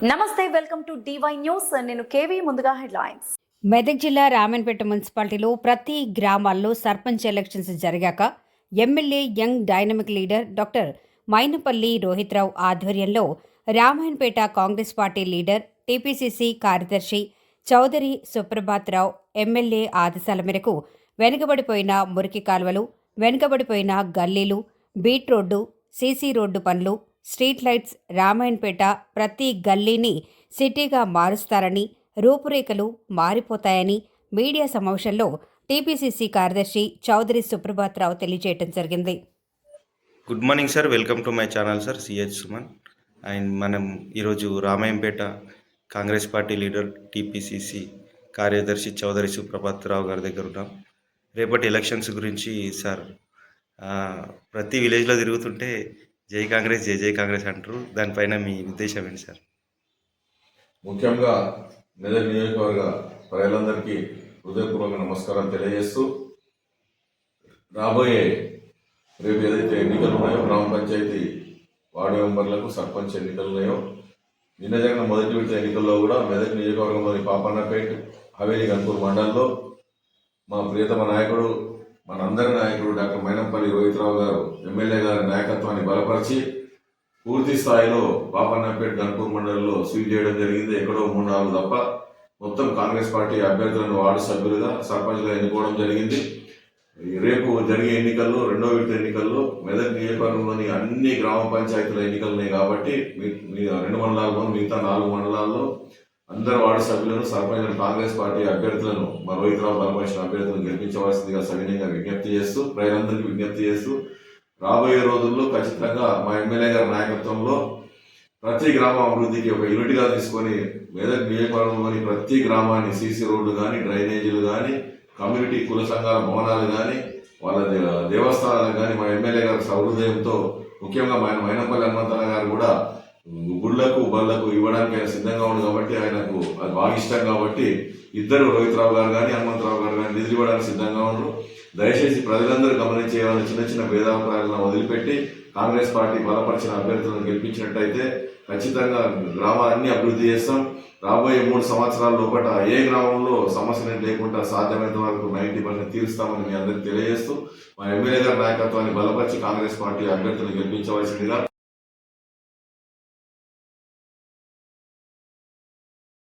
నమస్తే welcome to DY news నేను KV ముందుగా హెడ్లైన్స్. మెదక్ జిల్లా రామన్పేట మున్సిపాలిటీలో ప్రతి గ్రామాల్లో సర్పంచ్ ఎలక్షన్స్ జరిగాక MLA young dynamic leader doctor Mainampalli Rohit Rao ఆధ్వర్యంలో Ramayampet Congress party leader TPCC కార్యదర్శి చౌదరి సుప్రభాత్రావు ఎమ్మెల్యే ఆదేశాల మేరకు వెనుకబడిపోయిన మురికి కాలువలు వెనుకబడిపోయిన గల్లీలు బీట్ రోడ్డు సీసీ రోడ్డు పనులు స్ట్రీట్ లైట్స్ రామాయణపేట ప్రతి గల్లీని సిటీగా మారుస్తారని రూపురేఖలు మారిపోతాయని మీడియా సమావేశంలో టీపీసీసీ కార్యదర్శి చౌదరి సుప్రభాతరావు తెలియజేయడం జరిగింది. Good morning sir. Welcome to my channel sir CH Suman. And మనం ఈరోజు Ramayampet Congress party leader TPCC కార్యదర్శి చౌదరి సుప్రభాతరావు గారి దగ్గర ఉన్నాం. రేపటి ఎలక్షన్స్ గురించి సార్ ప్రతి విలేజ్లో తిరుగుతుంటే జై కాంగ్రెస్ జై జై కాంగ్రెస్ అంటారు. దానిపైన మీ ఉద్దేశం ఏంటి సార్? ముఖ్యంగా మెదక్ నియోజకవర్గ ప్రజలందరికీ హృదయపూర్వక నమస్కారం తెలియజేస్తూ రాబోయే రేపు ఏదైతే ఎన్నికలు ఉన్నాయో గ్రామ పంచాయతీ వార్డు మెంబర్లకు సర్పంచ్ ఎన్నికలు ఉన్నాయో నిన్న జరిగిన మొదటి విడత ఎన్నికల్లో కూడా మెదక్ నియోజకవర్గంలోని పాపన్నపేట్ హవేలి గన్పూర్ మండలంలో మా ప్రియతమ నాయకుడు మనందరి నాయకుడు డాక్టర్ మైనంపల్లి రోహిత్రావు గారు ఎమ్మెల్యే గారి నాయకత్వాన్ని బలపరిచి పూర్తి స్థాయిలో పాపన్నపేట గన్పూర్ మండలంలో స్వీప్ చేయడం జరిగింది. ఎక్కడో మూడు నాలుగు తప్ప మొత్తం కాంగ్రెస్ పార్టీ అభ్యర్థులను వార్డు సభ్యులుగా సర్పంచ్గా ఎన్నుకోవడం జరిగింది. రేపు జరిగే ఎన్నికల్లో రెండో విడత ఎన్నికల్లో మెదక్ నియోజకవర్గంలోని అన్ని గ్రామ పంచాయతీల ఎన్నికలు ఉన్నాయి కాబట్టి మీ రెండు మండలాల్లో మిగతా నాలుగు మండలాల్లో అందరు వార్డు సభ్యులను సర్పంచ్ కాంగ్రెస్ పార్టీ అభ్యర్థులను మా రోహిత్రావు బలపరిచిన అభ్యర్థులను గెలిపించవలసిందిగా సవినయంగా విజ్ఞప్తి చేస్తూ ప్రజలందరికీ విజ్ఞప్తి చేస్తూ రాబోయే రోజుల్లో ఖచ్చితంగా మా ఎమ్మెల్యే గారి నాయకత్వంలో ప్రతి గ్రామ అభివృద్ధికి ఒక యూనిట్గా తీసుకొని మెదక్ నియోజకవర్గంలోని ప్రతి గ్రామాన్ని సీసీ రోడ్లు కానీ డ్రైనేజీలు కానీ కమ్యూనిటీ కుల సంఘాల భవనాలు కానీ వాళ్ళ దే- దేవస్థానాలు కానీ మా ఎమ్మెల్యే గారి సహృదయంతో ముఖ్యంగా మా ఆయన మైనపల్లి హనుమంతరావు గారు కూడా గుళ్ళకు బళ్ళకు ఇవ్వడానికి ఆయన సిద్ధంగా ఉంది కాబట్టి ఆయనకు అది బాగా ఇష్టం కాబట్టి ఇద్దరు రోహిత్ రావు గారు కానీ హనుమంతరావు గారు కానీ నిధులు ఇవ్వడానికి సిద్ధంగా ఉన్నారు దయచేసి ప్రజలందరూ గమనించే చిన్న చిన్న భేదాభిప్రాయాలను వదిలిపెట్టి కాంగ్రెస్ పార్టీ బలపరిచిన అభ్యర్థులను గెలిపించినట్టయితే ఖచ్చితంగా గ్రామాలన్నీ అభివృద్ధి చేస్తాం. రాబోయే మూడు సంవత్సరాల లోపల ఏ గ్రామంలో సమస్యలు లేకుండా సాధ్యమైనంత వరకు నైంటీ పర్సెంట్ తీరుస్తామని మీ అందరికీ తెలియజేస్తూ మా ఎమ్మెల్యే గారి నాయకత్వాన్ని బలపరిచి కాంగ్రెస్ పార్టీ అభ్యర్థులను గెలిపించవలసిందిగా